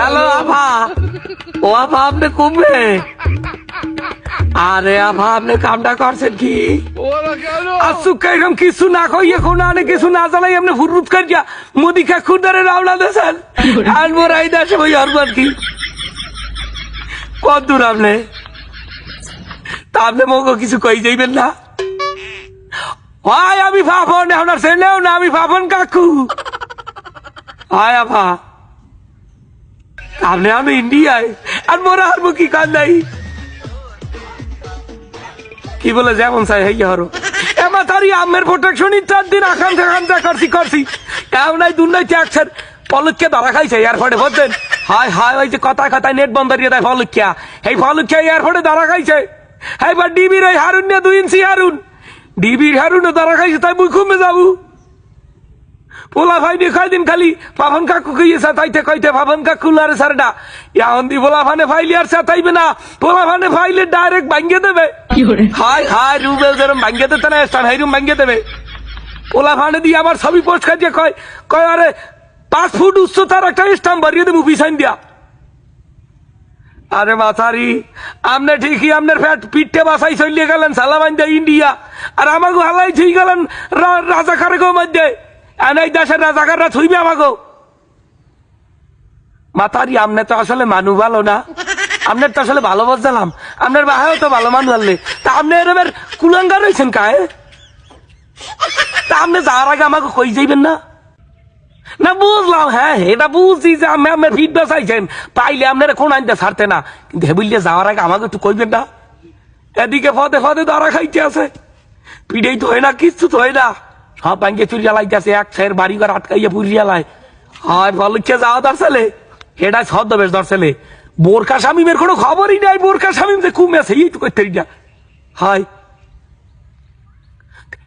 Hello আভা। ও আভা আপনি কমবে আরে আভা আপনি কামটা করছেন কি? আসুক এরকম কিছু না কইয়ে কোনো আনে কিছু না জানাই আপনি ফুরুত করিয়া মোদি খা খুদারে রাওনা দেছেন আর মোরাই দেশে ওই হরবার কি? কত দূর আপনি? তা আপনি মগো কিছু কই যাইবেন না? হয় আমি ভাবন আপনার ছেলেও না আমি ভাবন কাকু। হয় আভা। আপনি আমি ইন্ডিয়ায়, আর মোরা হারবো কি কান নাই কি বলে যেমন চাই, হই হরো। এমা তারি আমের প্রোটেকশন চার দিন আখান আখান করছি করছি। এমন নাই দুর্নাই ট্যাক্সের পলককে ধরা খাইছে, এয়ারপোর্টে বলছেন হায় হায়, ওই যে কথায় কথায় নেট বন্ধ দিয়ে দেয় ফলকিয়া এই ফলকিয়া এয়ারপোর্টে ধরা খাইছে। এইবার ডিবির ওই হারুন নিয়ে দুই ইঞ্চি হারুন। ডিবির হারুনও ধরা খাইছে, তাই মুই কমে যাব পোলা ভাই দেখাই দিন খালি। পাভন কাকু কইয়েছে তাইতে কইতে পাভন কাকু লারে সারডা। এখন দি পোলা ভানে ফাইলে আর সাতাইবে না। পোলা ভানে ফাইলে ডাইরেক্ট ভাঙ্গে দেবে। হাই হাই রুবেল যেরম ভাঙ্গে দিতে না স্টান হাইরুম ভাঙ্গে দেবে। পোলা ভানে দিয়ে আমার ছবি পোস্ট খাইছে কয় কয় আরে পাঁচ ফুট উচ্চতার একটা স্টাম্প বাড়িয়ে দেবো বিছাইন দিয়া। আরে মাথারি আমনে ঠিকই আমনের ফ্যাট পিঠে বাসাই চলিয়ে গেলেন সালামাইন ইন্ডিয়া। আর আমাকে হালাই থুই গেলেন রা- রাজাকারে গো মধ্যে এই দেশের রাজাকাররা থুইবে আমাকে মাতারি, আমনে তো আসলে মানু ভালো না। আপনার তো আসলে ভালো বলছিলাম আপনার বাহাও তো ভালো মানুষ আনলে। তা আপনি এরমের কুলাঙ্গার রয়েছেন কায়ে? তা আপনি যাওয়ার আগে আমাকে কই যাইবেন না? না বুঝলাম হ্যাঁ এটা বুঝছি যে আমি আপনার ফিডব্যাক চাইছেন পাইলে আপনার কোন আনতে ছাড়তে না। কিন্তু হেবিলে যাওয়ার আগে আমাকে একটু কইবেন না। এদিকে ফদে ফদে দাঁড়া খাইতে আছে। পিড়েই তো হয় না, কিচ্ছু তো হয় না। সব ব্যাংকে এক বাড়ি ঘর আটকাইয়া হয় বলছে যাওয়া ছদ্মবেশ দর্শালে বোরকা শামিমের কোনো খবরই নাই শামিম যে কুমে আছে এই তো করতে না হয়।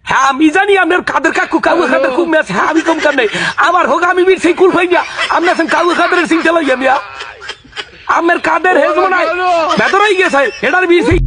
হ্যাঁ আমি জানি আপনার কাদের কাকু কাউ কাদের খুব ম্যাচ হ্যাঁ আমি কম কার নেই। আমার হোক আমি বীর সেই কুল হয়ে গিয়া আপনার সঙ্গে কাউ কাদের সিং চালাই গিয়া আপনার কাদের হেজ মনে হয় ভেতরাই গেছে এটার বীর সেই